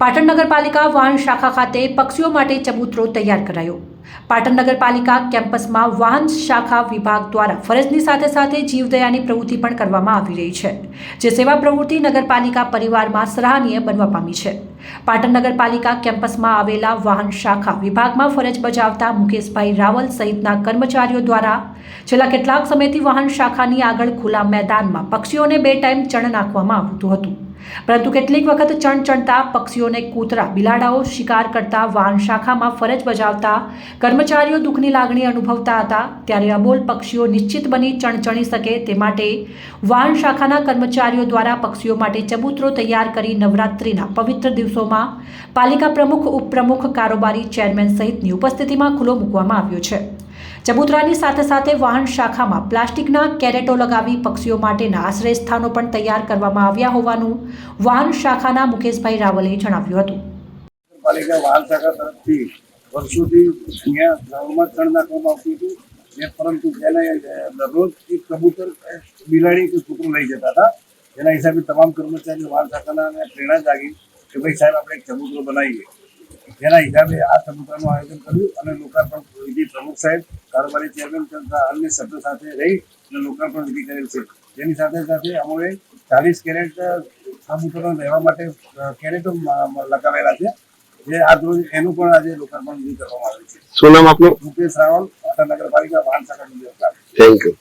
પાટણ નગરપાલિકા વાહન શાખા ખાતે પક્ષીઓ માટે ચબૂતરો તૈયાર કરાયો. પાટણ નગરપાલિકા કેમ્પસમાં વાહન શાખા વિભાગ દ્વારા ફરજની સાથે સાથે જીવદયાની પ્રવૃત્તિ પણ કરવામાં આવી રહી છે, જે સેવા પ્રવૃત્તિ નગરપાલિકા પરિવારમાં સરાહનીય બનવા પામી છે. પાટણ નગરપાલિકા કેમ્પસમાં આવેલા વાહન શાખા વિભાગમાં ફરજ બજાવતા મુકેશભાઈ રાવલ સહિતના કર્મચારીઓ દ્વારા છેલ્લા કેટલાક સમયથી વાહન શાખાની આગળ ખુલ્લા મેદાનમાં પક્ષીઓને બે ટાઈમ ચણ નાખવામાં આવતું હતું. પરંતુ કેટલીક વખત ચણ ચણતા પક્ષીઓને કૂતરા, બિલાડાઓ શિકાર કરતા વાન શાખામાં ફરજ બજાવતા કર્મચારીઓ દુઃખની લાગણી અનુભવતા હતા, ત્યારે અબોલ પક્ષીઓ નિશ્ચિત બની ચણચણી શકે તે માટે વાન શાખાના કર્મચારીઓ દ્વારા પક્ષીઓ માટે ચબૂતરો તૈયાર કરી નવરાત્રિના પવિત્ર દિવસોમાં પાલિકા પ્રમુખ, ઉપપ્રમુખ, કારોબારી ચેરમેન સહિતની ઉપસ્થિતિમાં ખુલ્લો મૂકવામાં આવ્યો છે. ચબૂતરાની સાથે સાથે વાહન શાખામાં પ્લાસ્ટિકના કેરેટો લગાવી પક્ષીઓ માટેના આશ્રય સ્થાનો પણ તૈયાર કરવામાં આવ્યા હોવાનું વાહન શાખાના મુકેશભાઈ રાવલે જણાવ્યું હતું. પરંતુ તેને દરરોજ એક કબૂતર બિલાડી કે કૂતરું લઈ જતા હતા. એના હિસાબે તમામ કર્મચારીઓ વાહન શાખાના પ્રેરણા જાગી કે ભાઈ સાહેબ, આપણે એક કબૂતરો બનાવીએ. જેના હિસાબે આ ચબૂતરાનું આયોજન કર્યું અને લોકાર્પણ વિધિ પ્રમુખ સાહેબ કારોબારી ચેરમેન તથા અન્ય સભ્યો સાથે રહી અને લોકાર્પણ વિધિ કરેલ છે. તેની સાથે સાથે અમે ચાલીસ કેરેટ કબૂતરો રહેવા માટે કેરેટો લગાવેલા છે. જે આજ રોજ એનું પણ આજે લોકાર્પણ વિધિ કરવામાં આવે છે. શું નામ આપનું? મુકેશ રાવલ પાટણ નગરપાલિકા વાહન શાખા થેન્ક યુ